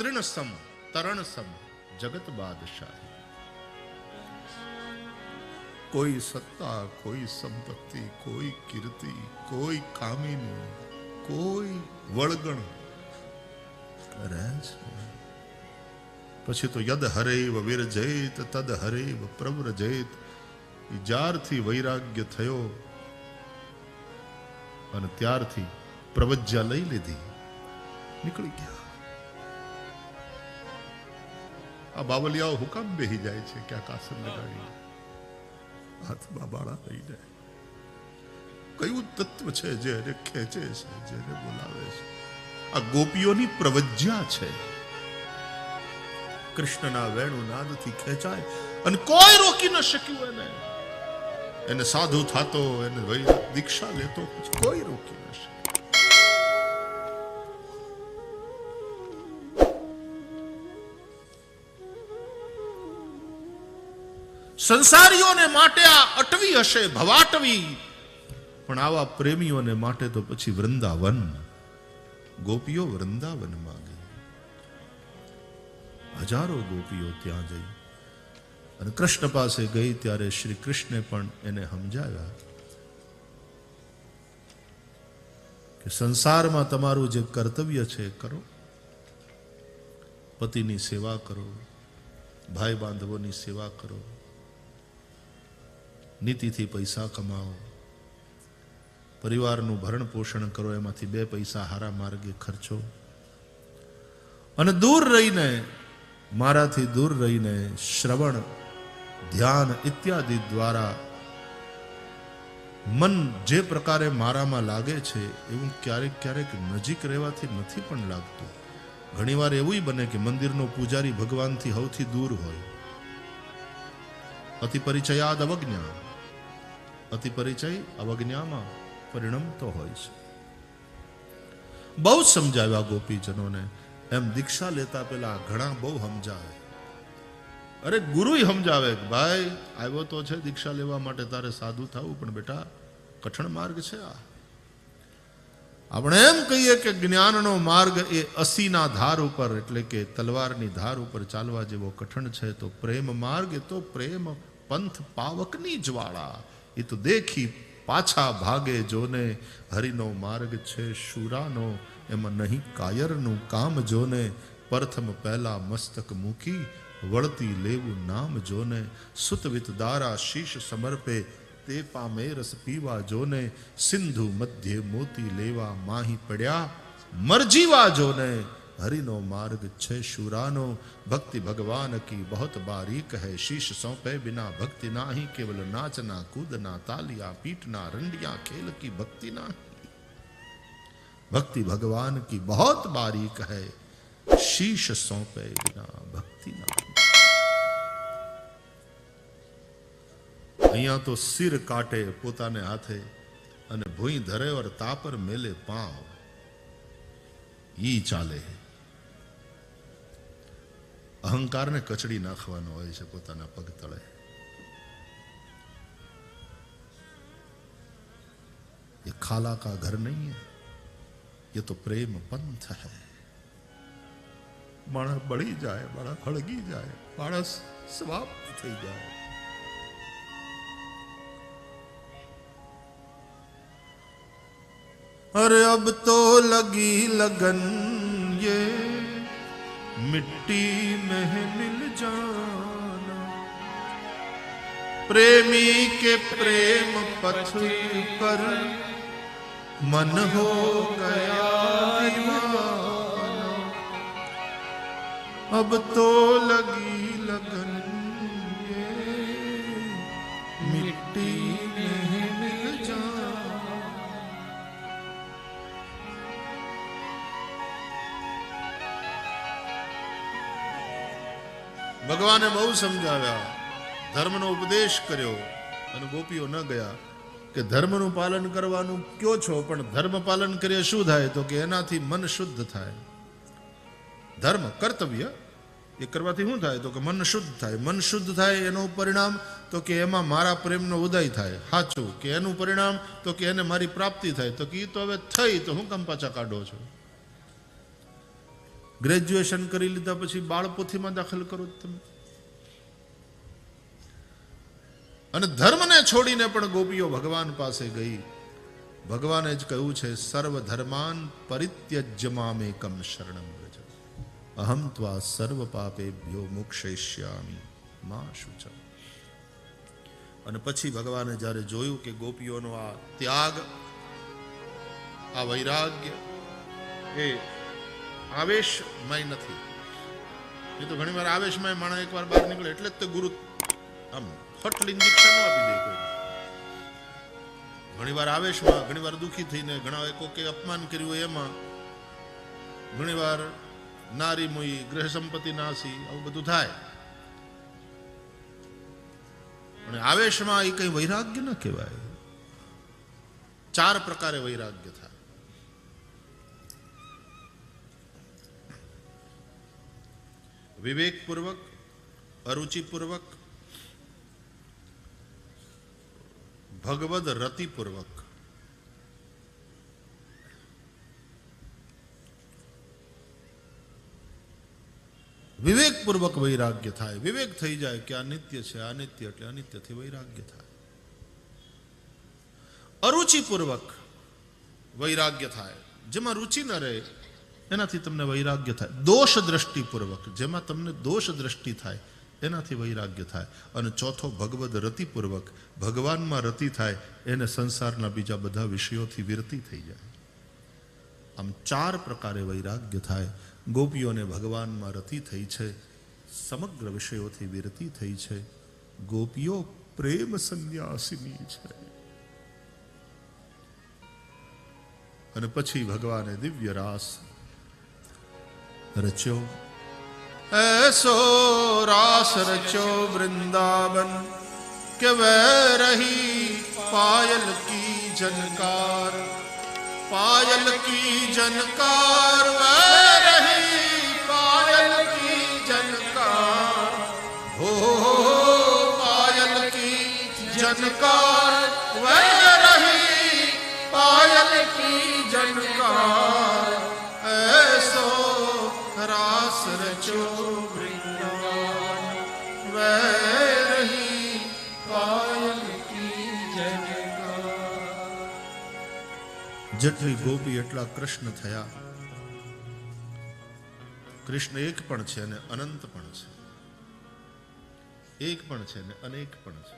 તૃણ સમ તરણ સમ જગત બાદશાહી. કોઈ સત્તા, કોઈ સંપત્તિ, કોઈ કીર્તિ, કોઈ કામિની, કોઈ વળગણ. પછી તો યદ હરેવ વિરજેત, તદ હરેવ પ્રવ્રજેત. જ્યારથી વૈરાગ્ય થયો અને ત્યારથી પ્રવજ્યા લઈ લીધી. નીકળી ગયા. આ બાવલિયાઓ હુકામ બેહી જાય છે ક્યાંક આસન લગાવી હાથમાં બાળા થઈ જાય. કયું તત્વ છે જે ખેંચે છે જેને બોલાવે છે? આ ગોપીઓની પ્રવજ્યા છે. કૃષ્ણના વેણુ નાદથી ખેંચાય અને કોઈ રોકી ન શક્યું એને. એને સાધુ થતો, એને દીક્ષા લેતો કોઈ રોકી ન શકે સંસારીઓને માટે આ અટવી હશે, ભવાટવી. પણ આવા પ્રેમીઓને માટે તો પછી વૃંદાવન, ગોપીઓ વૃંદાવનમાં ગઈ હજારો ગોપીઓ ત્યાં જઈ. અને કૃષ્ણ પાસે ગઈ ત્યારે શ્રી કૃષ્ણે પણ એને સમજાવ્યા કે સંસારમાં તમારું જે કર્તવ્ય છે, કરો. પતિની સેવા કરો ભાઈ બાંધવોની સેવા કરો. નીતિથી પૈસા કમાઓ પરિવારનું ભરણ પોષણ કરો, એમાંથી બે પૈસા હારા માર્ગે ખર્ચો. અને દૂર રહીને, મારાથી દૂર રહીને શ્રવણ, ધ્યાન ઇત્યાદિ દ્વારા મન જે પ્રકારે મારામાં લાગે છે, એવું ક્યારેક ક્યારેક નજીક રહેવાથી નથી પણ લાગતું. ઘણીવાર એવું બને કે મંદિરનો પૂજારી ભગવાનથી સૌથી દૂર હોય. અતિ પરિચયાદ અવજ્ઞા અતિ પરિચય અવજ્ઞામાં પરિણમતો હોય છે. બહુ સમજાવ્યા ગોપીજનોને. એમ દીક્ષા લેતા પેલા ઘણા બહુ સમજાવે. અરે ગુરુ સમજાવે ભાઈ, આવ્યો તો છે દીક્ષા લેવા માટે, તારે સાધુ થવું, પણ બેટા, કઠણ માર્ગ છે આ. આપણે એમ કહીએ કે જ્ઞાનનો માર્ગ એ અસીના ધાર ઉપર, એટલે કે તલવારની ધાર ઉપર ચાલવા જેવો કઠણ છે, તો પ્રેમ માર્ગ એ તો પ્રેમ પંથ પાવકની જ્વાળા. એ તો દેખી પાછા ભાગે જોને. હરિનો માર્ગ છે શુરાનો, એમાં નહીં કાયરનું કામ જોને. પ્રથમ પહેલા મસ્તક મૂકી વળતી લેવું નામ જોને. સુતવિત દારા શીશ સમર્પે, તે પામે રસ પીવા જોને. સિંધુ મધ્યે મોતી લેવા માહી પડ્યા, મરજીવા જોને. હરિનો માર્ગ છે શુરાનો ભક્તિ ભગવાન કી बहुत बारीक है शीश सौंपे बिना भक्ति नाही केवल नाचना कूदना तालिया पीटना रंडिया खेल की भक्ति नाही भक्ति भगवान की बहुत बारीक है शीश सौंपे बिना भक्ति नाही અહીંયા તો સિર કાટે પોતાને હાથે અને ભૂઈ ધરે ઓર તાપર મેલે પાવ ઈ ચાલે અહંકારને કચડી નાખવાનો હોય છે પોતાના પગ તળે ये खाला का घर नहीं है ये तो प्रेम पंथ है માણસ બળી જાય માણસ હળગી જાય માણસ સમાપ્ત થઈ જાય अरे अब तो लगी लगन ये मिट्टी में है मिल जाना प्रेमी के प्रेम पथ पर मन हो गया दीवाना अब तो लगी लगन ભગવાને બહુ સમજાવ્યા, ધર્મનો ઉપદેશ કર્યો અને ગોપીઓ ન ગયા કે ધર્મનું પાલન કરવાનું કયો છો, પણ ધર્મ પાલન કરીએ શું થાય? તો કે એનાથી મન શુદ્ધ થાય. ધર્મ, કર્તવ્ય, એ કરવાથી શું થાય? તો કે મન શુદ્ધ થાય. મન શુદ્ધ થાય એનું પરિણામ તો કે એમાં મારા પ્રેમનો ઉદય થાય. સાચું કે એનું પરિણામ તો કે એને મારી પ્રાપ્તિ થાય. તો કે એ તો હવે થઈ. તો હું કેમ પાછા કાઢો છો? ગ્રેજ્યુએશન કરી લીધા પછી બાળપોથીમાં દાખલ કરો તમે. અને ધર્મને છોડીને પણ ગોપીઓ ભગવાન પાસે ગઈ. ભગવાને જ કહ્યું છે સર્વ ધર્માન પરિત્યજ્ય મામેકમ શરણમ વ્રજ. અહમ ત્વા સર્વ પાપેભ્યો મુક્ષેષ્યામી મા શુચ. અને પછી ભગવાને જ્યારે જોયું કે ગોપીઓનો આ ત્યાગ, આ વૈરાગ્ય, એ આવેશમય નથી. એ તો ઘણી વાર આવેશમય માણસ એકવાર બહાર નીકળે એટલે જ તે ગુરુ આમ ફટલી ઇન્જેક્શન આપી દે કોઈ. ઘણી વાર આવેશમાં ઘણી વાર દુઃખી થઈને, ઘણા કોકે અપમાન કર્યું હોય એમાં. ઘણી વાર નારી મુઈ, ગ્રહ સંપત્તિ નાસી, આવું બધું થાય. અને આવેશમાં એ કઈ વૈરાગ્ય ન કહેવાય. ચાર પ્રકારે વૈરાગ્ય થાય. વિવેકપૂર્વક અરુચિપૂર્વક ભગવદ રતિપૂર્વક વિવેકપૂર્વક વૈરાગ્ય થાય વિવેક થઈ જાય કે આ નિત્ય છે આ નિત્ય એટલે અનિત્યથી વૈરાગ્ય થાય અરુચિપૂર્વક વૈરાગ્ય થાય જેમાં રુચિ ન રહે એનાથી તમને વૈરાગ્ય થાય. દોષ દ્રષ્ટિપૂર્વક જેમાં તમને દોષ દ્રષ્ટિ થાય, એનાથી વૈરાગ્ય થાય. અને ચોથો, ભગવદ રતિપૂર્વક, ભગવાનમાં રતિ થાય, એને સંસારના બીજા બધા વિષયોથી વિરતિ થઈ જાય. આમ ચાર પ્રકારે વૈરાગ્ય થાય. ગોપીઓને ભગવાનમાં રતિ થઈ છે, સમગ્ર વિષયોથી વિરતિ થઈ છે. ગોપીઓ પ્રેમ સંન્યાસિની છે. અને પછી ભગવાને દિવ્ય રાસ રચ્યો એસો રાસ રચ્યો વૃંદાવન કે વહ રહી પાયલ કી જનકાર પાયલ કી જનકાર વહ રહી પાયલ કી જનકાર હો પાયલ કી જનકાર વહ રહી પાયલ કી જનકાર વિલાસ રચો વૃંદાવન પાયલ કી જનકા જેટલી ગોપી એટલા કૃષ્ણ થયા. કૃષ્ણ એક પણ છે અને અનંત પણ છે. એક પણ છે ને અનેક પણ છે.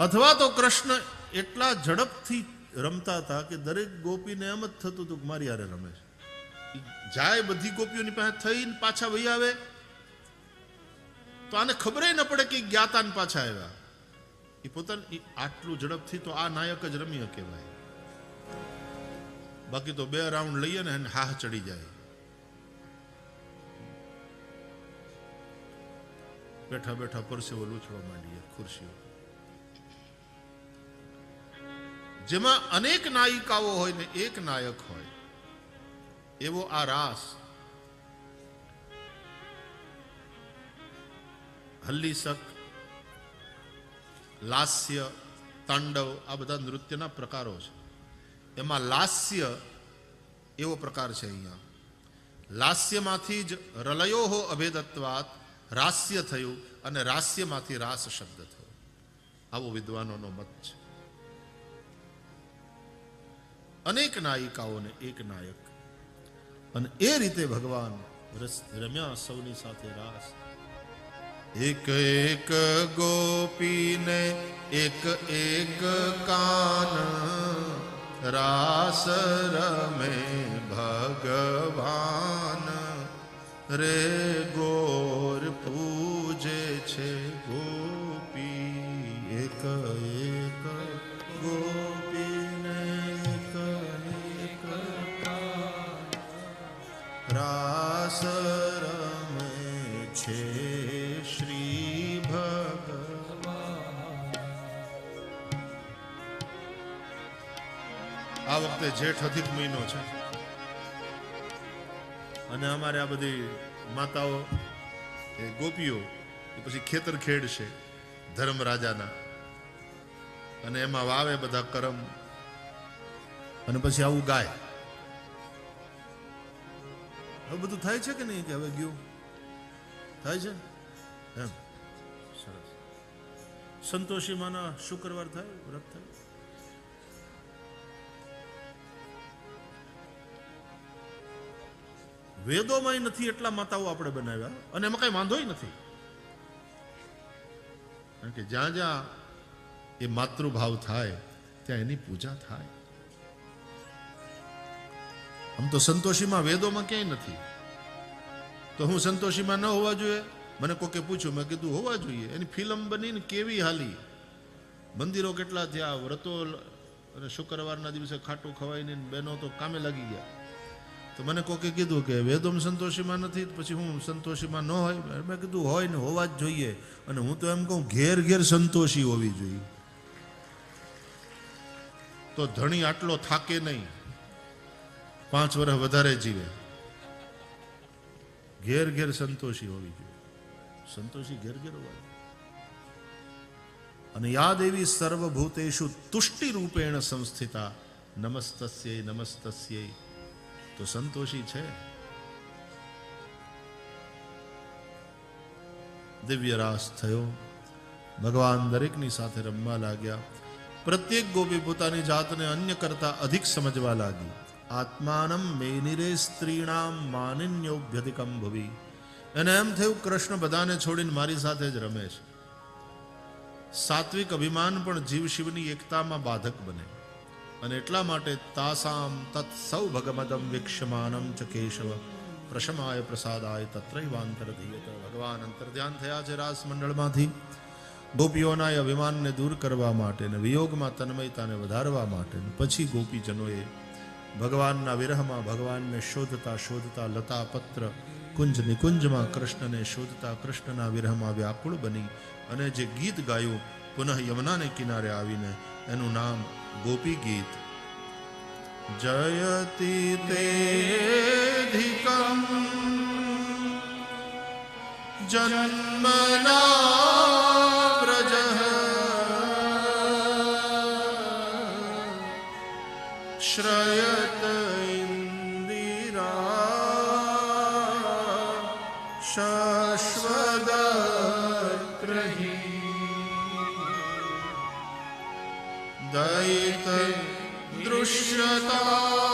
અથવા તો કૃષ્ણ એટલા ઝડપથી રમતા હતા કે દરેક ગોપીને એમ જ થતું હતું કે મારી આરે રમે છે. જાય બધી ગોપીઓની પાસે થઈને પાછા વહી આવે. તો આને ખબર ન પડે કે ઈ જ્ઞાતા પાછા આવ્યા. એ પોતાને આટલું ઝડપથી તો આ નાયક જ રમી કહેવાય બાકી તો બે રાઉન્ડ લઈએ ને હાહ ચડી જાય. બેઠા બેઠા પરસેવો લૂછવા માંડીએ, ખુરશીઓ. જેમાં અનેક નાયિકાઓ હોય ને એક નાયક હોય. એવો આ રાસ. હલ્લીસક, લાસ્ય, તાંડવ, આ બધા નૃત્યના પ્રકારો છે. એમાં લાસ્ય એવો પ્રકાર છે અહીંયા. લાસ્યમાંથી જ રલયો અભેદત્વાત રાસ્ય થયું અને રાસ્યમાંથી રાસ શબ્દ થયો. આવો વિદ્વાનોનો મત છે. અનેક નાયિકાઓને એક નાયક અને એ રીતે ભગવાન રમ્યા સૌની સાથે રાસ. એક એક ગોપીને એક એક કાન રાસ રમે ભગવાન. રે શ્રી ભગવાન આ વખતે જેઠ અધિક મહિનો છે. અને અમારે આ બધી માતાઓ, એ ગોપીઓ, એ પછી ખેતર ખેડશે ધર્મ રાજાના. અને એમાં વાવે બધા કરમ, અને પછી આવું ગાય. હવે બધું થાય છે કે નહીં કે હવે ગયું? થાય છે? એમ. સરસ. સંતોષી માના શુક્રવાર થાય, વ્રત થાય? વેદોમાં નથી એટલા માતાઓ આપણે બનાવ્યા, અને એમાં કઈ વાંધોય નથી. કારણ કે જ્યાં જ્યાં એ માતૃભાવ થાય, ત્યાં એની પૂજા થાય. આમ તો સંતોષીમાં વેદોમાં ક્યાંય નથી. તો હું સંતોષીમાં ન હોવા જોઈએ? મને કોકે પૂછ્યું, મેં કીધું, હોવા જોઈએ. એની ફિલ્મ બનીને કેવી હાલી? મંદિરો કેટલા થયા વ્રતો અને શુક્રવારના દિવસે ખાટું ખવાઈને બહેનો તો કામે લાગી ગયા. તો મને કોકે કીધું કે વેદોમ સંતોષીમાં નથી પછી હું સંતોષીમાં ન હોય? મેં કીધું, હોય ને, હોવા જ જોઈએ. અને હું તો એમ કહું, ઘેર ઘેર સંતોષી હોવી જોઈએ. તો ધણી આટલો થાકે નહીં. પાંચ વર્ષ વધારે જીવે. ઘેર ઘેર સંતોષી હોવી જોઈએ. સંતોષી ઘેર ઘેર અને યા દેવી સર્વભૂતેશુ તુષ્ટિ રૂપેણ સંસ્થિતા, નમસ્તસ્ય નમસ્તસ્ય. તો સંતોષી છે. દિવ્ય રાસ થયો. ભગવાન દરેકની સાથે રમવા લાગ્યા. પ્રત્યેક ગોપી પોતાની જાતને અન્ય કરતા અધિક સમજવા લાગી. આત્માનમ મેનિરે સ્ત્રીણામ માનિન્યોભ્યધિકમ ભવી. એને એમ થયું કૃષ્ણ બધાને છોડીને મારી સાથે જ રમે છે. સાત્વિક અભિમાન પણ જીવ શિવની એકતામાં બાધક બને. અને એટલા માટે તાસામ તત્ સૌ ભગમદમ વિક્ષમાનમ ચ કેશવ પ્રશમાય પ્રસાદાય તત્રૈવાંતર ધીયત ભગવાન અંતર ધ્યાન થયા છે રાસ મંડળમાંથી ગોપીઓના એ અભિમાનને દૂર કરવા માટે ને વિયોગમાં તન્મયતાને વધારવા માટે પછી ગોપીજનોએ ભગવાનના વિરહમાં ભગવાનને શોધતા શોધતા લતા પત્ર કુંજ નિકુંજમાં કૃષ્ણને શોધતા કૃષ્ણના વિરહમાં વ્યાકુળ બની અને જે ગીત ગાયું, પુનઃ યમુનાને કિનારે આવીને એનું નામ ગોપી ગીત જયતી તેધિકમ જન્મના વ્રજ શ્રયત દૃશ્યતા